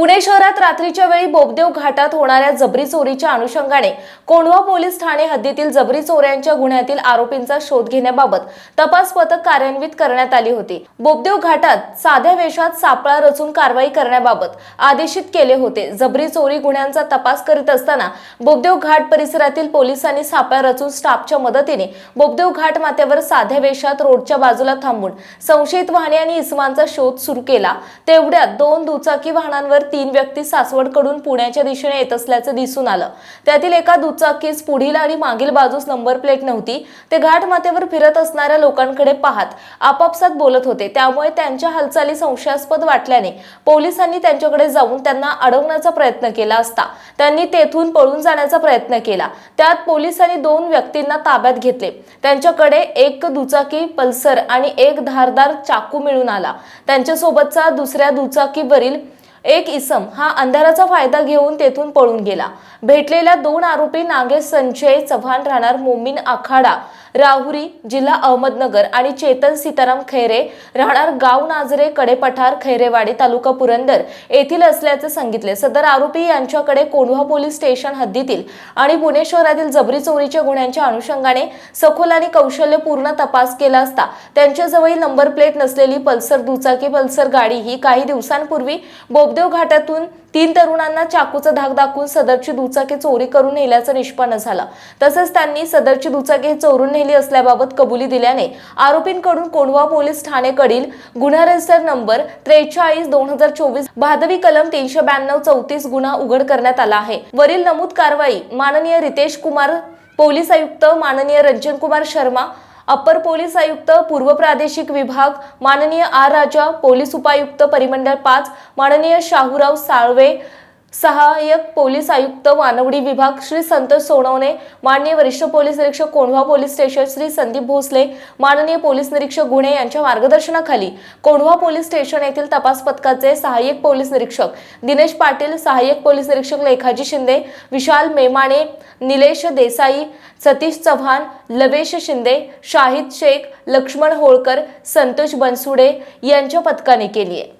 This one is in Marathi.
पुणे शहरात रात्रीच्या वेळी बोबदेव घाटात होणाऱ्या जबरी चोरीच्या अनुषंगाने कोंढवा पोलीस ठाणे हद्दीतील जबरी चोऱ्यांच्या गुन्ह्यातील आरोपींचा शोध घेण्याबाबत तपास पथक कार्यान्वित करण्यात आली होती. बोबदेव घाटात साध्या वेशात सापळा रचून कारवाई करण्याबाबत आदेशित केले होते. जबरी चोरी गुन्ह्यांचा तपास करीत असताना बोबदेव घाट परिसरातील पोलिसांनी सापळा रचून स्टाफच्या मदतीने बोबदेव घाट माथ्यावर साध्या वेशात रोडच्या बाजूला थांबून संशयित वाहने आणि इसमांचा शोध सुरू केला. तेवढ्यात दोन दुचाकी वाहनांवर तीन व्यक्ती सासवडकडून पुण्याच्या दिशेने येत असल्याचं दिसून आलं. त्यातील एका दुचाकीस पुढील आणि मागील बाजूस नंबर प्लेट नव्हती. ते घाटमाथ्यावर फिरत असणाऱ्या लोकांकडे पाहत आपापसात बोलत होते. त्यामुळे त्यांच्या हालचाली संशयास्पद वाटल्याने पोलिसांनी त्यांच्याकडे जाऊन त्यांना अडवण्याचा प्रयत्न केला असता. त्यांनी तेथून पळून जाण्याचा प्रयत्न केला. त्यात पोलिसांनी दोन व्यक्तींना ताब्यात घेतले. त्यांच्याकडे एक दुचाकी पल्सर आणि एक धारदार चाकू मिळून आला. त्यांच्यासोबतचा दुसऱ्या दुचाकीवरील एक इसम हा अंधाराचा फायदा घेऊन तेथून पळून गेला. भेटलेल्या दोन आरोपी नागेश संजय चव्हाण राहणार मोमीन आखाडा राहुरी जिल्हा अहमदनगर आणि चेतन सीताराम खैरे राहणार गाव नाजरे कडेपठार खैरेवाडी तालुका पुरंदर येथील असल्याचे सांगितले. सदर आरोपी यांच्याकडे कोंढवा पोलीस स्टेशन हद्दीतील आणि पुणे शहरातील जबरी चोरीच्या गुन्ह्यांच्या अनुषंगाने सखोल आणि कौशल्यपूर्ण तपास केला असता त्यांच्याजवळ नंबर प्लेट नसलेली पल्सर दुचाकी पल्सर गाडी ही काही दिवसांपूर्वी बोबदेव घाटातून तीन तरुणांना चाकूचा धाक दाखवून सदरची दुचाकी दुचाकी चोरी करून नेल्याचं निष्पन्न झालं. तसंच त्यांनी सदरची दुचाकी चोरून नेली असल्याबाबत कबुली दिल्याने आरोपींकडून कोंढवा पोलीस ठाणेकडील गुन्हा रजिस्टर नंबर त्रेचाळीस दोन हजार चोवीस भादवी कलम तीनशे ब्याण्णव चौतीस गुन्हा उघड करण्यात आला आहे. वरील नमूद कारवाई माननीय रितेश कुमार पोलीस आयुक्त माननीय रंजन कुमार शर्मा अप्पर पोलीस आयुक्त पूर्व प्रादेशिक विभाग माननीय आर राजा पोलीस उपायुक्त परिमंडळ पाच माननीय शाहूराव साळवे सहाय्यक पोलीस आयुक्त वानवडी विभाग श्री संतोष सोनवणे माननीय वरिष्ठ पोलीस निरीक्षक कोंढवा पोलीस स्टेशन श्री संदीप भोसले माननीय पोलीस निरीक्षक गुणे यांच्या मार्गदर्शनाखाली कोंढवा पोलीस स्टेशन येथील तपास पथकाचे सहाय्यक पोलीस निरीक्षक दिनेश पाटील सहाय्यक पोलीस निरीक्षक लेखाजी शिंदे विशाल मेमाणे निलेश देसाई सतीश चव्हाण लवेश शिंदे शाहिद शेख लक्ष्मण होळकर संतोष बनसुडे यांच्या पथकाने केली आहे.